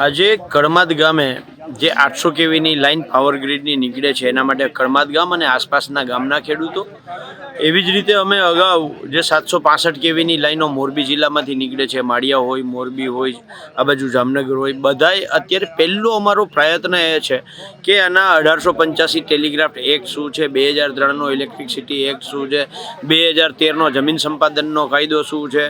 આજે કળમાદ ગામે જે આઠસો કેવીની લાઈન પાવર ગ્રીડની નીકળે છે, એના માટે કળમાદ ગામ અને આસપાસના ગામના ખેડૂતો. એવી જ રીતે અમે અગાઉ જે સાતસો પાસઠ કેવીની લાઈનો મોરબી જિલ્લામાંથી નીકળે છે, માળિયા હોય, મોરબી હોય, આ બાજુ જામનગર હોય, બધાય અત્યારે પહેલો અમારો પ્રયત્ન એ છે કે આના અઢારસો પંચ્યાસી ટેલિગ્રાફ એક્ટ શું છે, બે હજાર ત્રણનો ઇલેક્ટ્રિસિટી એક્ટ શું છે, બે હજાર તેરનો જમીન સંપાદનનો કાયદો શું છે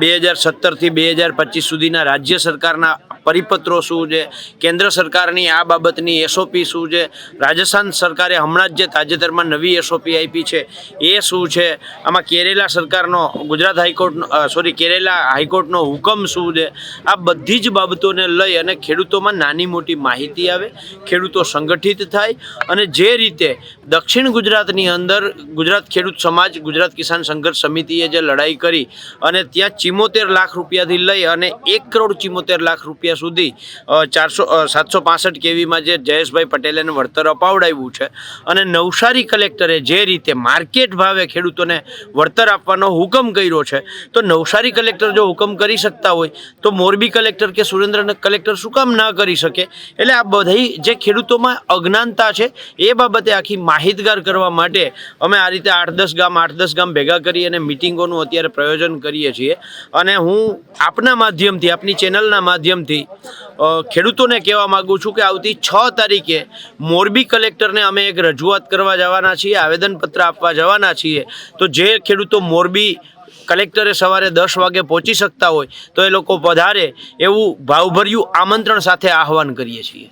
બે હજાર સત્તરથી બે હજાર પચીસ સુધીના રાજ્ય સરકારના પરિપત્રો શું છે? કેન્દ્ર સરકારની આ બાબતની એસઓપી શું છે? રાજસ્થાન સરકારે હમણાં જ જે તાજેતરમાં નવી એસઓપી આપી છે, એ શું છે? આમાં કેરેલા સરકારનો, ગુજરાત હાઈકોર્ટનો સોરી કેરેલા હાઈકોર્ટનો હુકમ શું છે? આ બધી જ બાબતોને લઈ અને ખેડૂતોમાં નાની મોટી માહિતી આવે, ખેડૂતો સંગઠિત થાય અને જે રીતે દક્ષિણ ગુજરાતની અંદર ગુજરાત ખેડૂત સમાજ, ગુજરાત કિસાન સંઘર્ષ સમિતિએ જે લડાઈ કરી અને ત્યાં ચિમોતેર લાખ રૂપિયાથી લઈ અને એક કરોડ ચિમોતેર લાખ રૂપિયા સુધી ચારસો સાતસો પાસઠ કેવીમાં જે જયેશભાઈ પટેલે વળતર અપાવડાવ્યું છે. અને નવસારી કલેક્ટરે જે રીતે માર્કેટ ભાવે ખેડૂતોને વળતર આપવાનો હુકમ કર્યો છે, તો નવસારી કલેક્ટર જો હુકમ કરી શકતા હોય, તો મોરબી કલેક્ટર કે સુરેન્દ્રનગર કલેક્ટર શું કામ ના કરી શકે? એટલે આ બધી જે ખેડૂતોમાં અજ્ઞાનતા છે, એ બાબતે આખી માહિતગાર કરવા માટે અમે આ રીતે આઠ દસ ગામ, આઠ દસ ગામ ભેગા કરી અને મિટિંગોનું અત્યારે પ્રયોજન કરીએ છીએ. અને હું આપના માધ્યમથી, આપની ચેનલના માધ્યમથી અ, ખેડૂતોને કહેવા માગું છું કે આવતી છ તારીખે મોરબી કલેક્ટરને અમે એક રજૂઆત કરવા જવાના છીએ આવેદનપત્ર આપવા જવાના છીએ. તો જે ખેડૂતો મોરબી કલેક્ટરે સવારે દસ વાગે પહોંચી શકતા હોય તો એ લોકો પધારે એવું ભાવભર્યું આમંત્રણ સાથે આહવાન કરીએ છીએ.